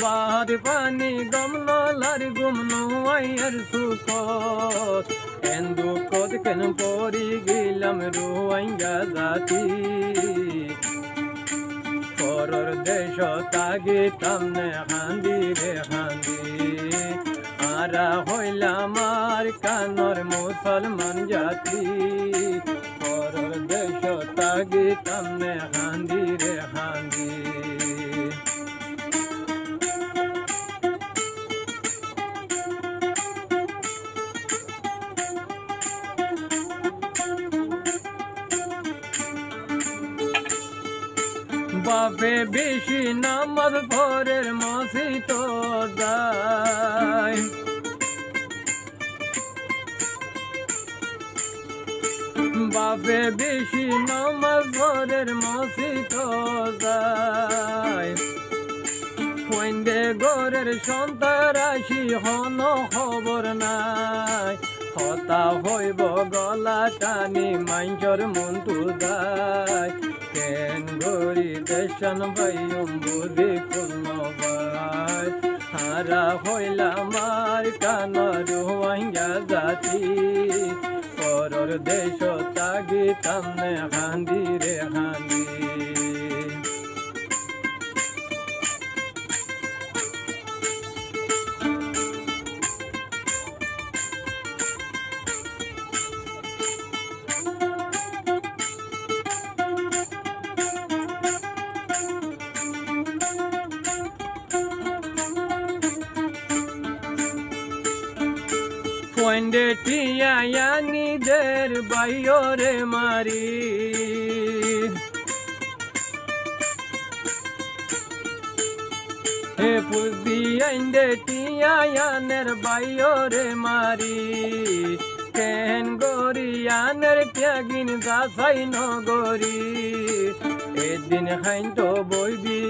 বাহার পানি গমলো লার গুমনো আইয়ার সুখ এন্দু কদ কেন পরি গেলাম রুয়াইঙ্গা জাতি। পরর দেশ তাগি তামনে হান্দি রে হান্দি। আরা হইলাম আর কানর মুসলমান জাতি। পরর দেশ তাগি তামনে হান্দি রে হান্দি। বাপে বেশি নামাজ পরের মাসি তো বাপে বেশি নামাজ পরের মাসি তো যায়। ফন্দে গরের সন্তারাশি হন খবর নাই। হতা হইব গলা টানি মাইঞ্চর মন্তু যায় কেন গরি দেশন বাইম বুদ্ধি পূর্ণ ভাই। হারা হইলাম আর কানর হুয়াইঙ্গা জাতি। পরর দেশ তাগি তামনে হান্দি রে হান্দি পয়েন্টে টিয়ানিদের বাইরে মারি। হে পুজি আইন্দে টিয়ানের বাইরে মারি। কেন গরিয়ানের ত্যাগিন দাসাই নগরী। এদিন হাইন তো বইবি